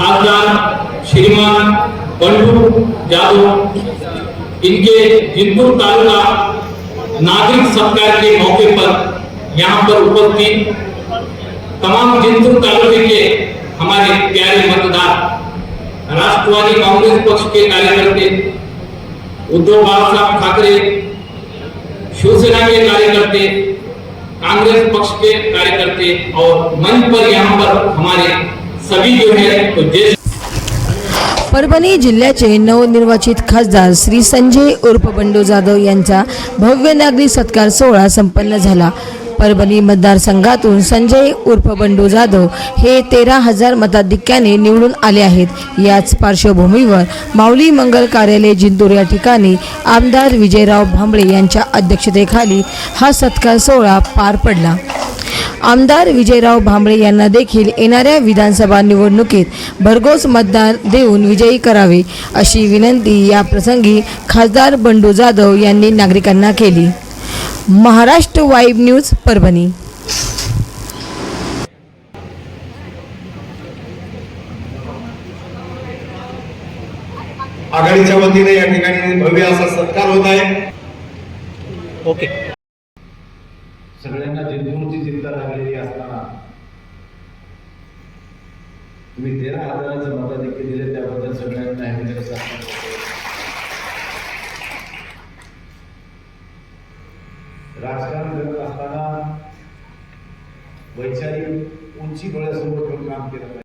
खासदार श्रीमान, बंडू यादव इनके जिंतूर तालुका नागरिक सत्कार के मौके पर यहाँ पर उपस्थित तमाम जिंतूर तालुके के हमारे प्यारे मतदार, राष्ट्रवादी कांग्रेस पक्ष के कार्यकर्ते, उद्धव बाळासाहेब ठाकरे, शिवसेना के कार्यकर्ते, कांग्रेस पक्ष के कार्यकर्ते और मंच पर यहाँ पर हमारे सभी जो है परभणी जिल्ह्याचे नवनिर्वाचित खासदार श्री संजय उर्फ बंडू जाधव यांचा भव्य नागरी सत्कार सोहळा संपन्न झाला. परभणी मतदारसंघातून संजय उर्फ बंडू जाधव हे तेरा हजार मताधिक्याने निवडून आले आहेत. याच पार्श्वभूमीवर माऊली मंगल कार्यालय जिंतूर या ठिकाणी आमदार विजयराव भांबळे यांच्या अध्यक्षतेखाली हा सत्कार सोहळा पार पडला. आमदार विजयराव भांबळे यांना देखील येणाऱ्या विधानसभा निवडणुकीत भरघोस मतदान देऊन विजयी करावे अशी विनंती या प्रसंगी खासदार बंडू जाधव यांनी नागरिकांना केली. Maharashtra vibe news Parbhani. आघाडीच्या वतीने या ठिकाणी भव्य असा सत्कार होत आहे. ओके. सगळ्यांना जिंतूरची चिंता लागलेली असताना तुम्ही तेरा हजाराचं मताधिक्य दिले त्याबद्दल सगळ्यांना अभिनंदन सांगतो. राजकारण करत असताना वैचारिक उंची डोळ्यासमोर ठेवून काम केलं पाहिजे